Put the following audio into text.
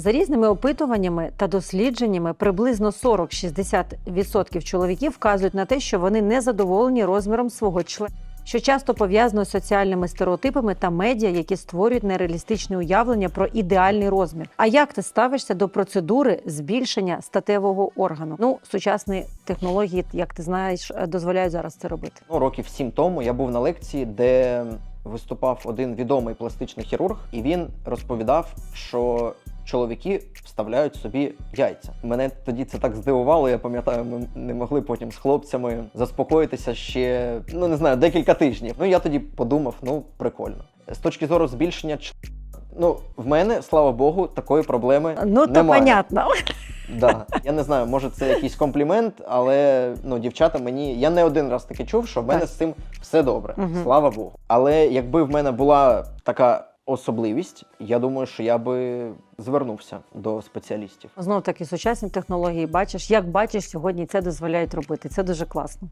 За різними опитуваннями та дослідженнями, приблизно 40-60% чоловіків вказують на те, що вони не задоволені розміром свого члена, що часто пов'язано з соціальними стереотипами та медіа, які створюють нереалістичне уявлення про ідеальний розмір. А як ти ставишся до процедури збільшення статевого органу? Ну, сучасні технології, як ти знаєш, дозволяють зараз це робити. Ну, років сім тому я був на лекції, де виступав один відомий пластичний хірург, і він розповідав, що чоловіки вставляють собі яйця. Мене тоді це так здивувало. Я пам'ятаю, ми не могли потім з хлопцями заспокоїтися ще ну не знаю, декілька тижнів. Ну я тоді подумав, ну прикольно. З точки зору збільшення ч- Ну, в мене, слава Богу, такої проблеми Ну, то немає. понятно. Да. Я не знаю, може це якийсь комплімент, але ну, дівчата мені. Я не один раз таки чув, що в мене Так. з цим все добре. Мгм. Слава Богу. Але якби в мене була така особливість, я думаю, що я би звернувся до спеціалістів. Знов таки сучасні технології. Бачиш, як бачиш, сьогодні це дозволяють робити. Це дуже класно.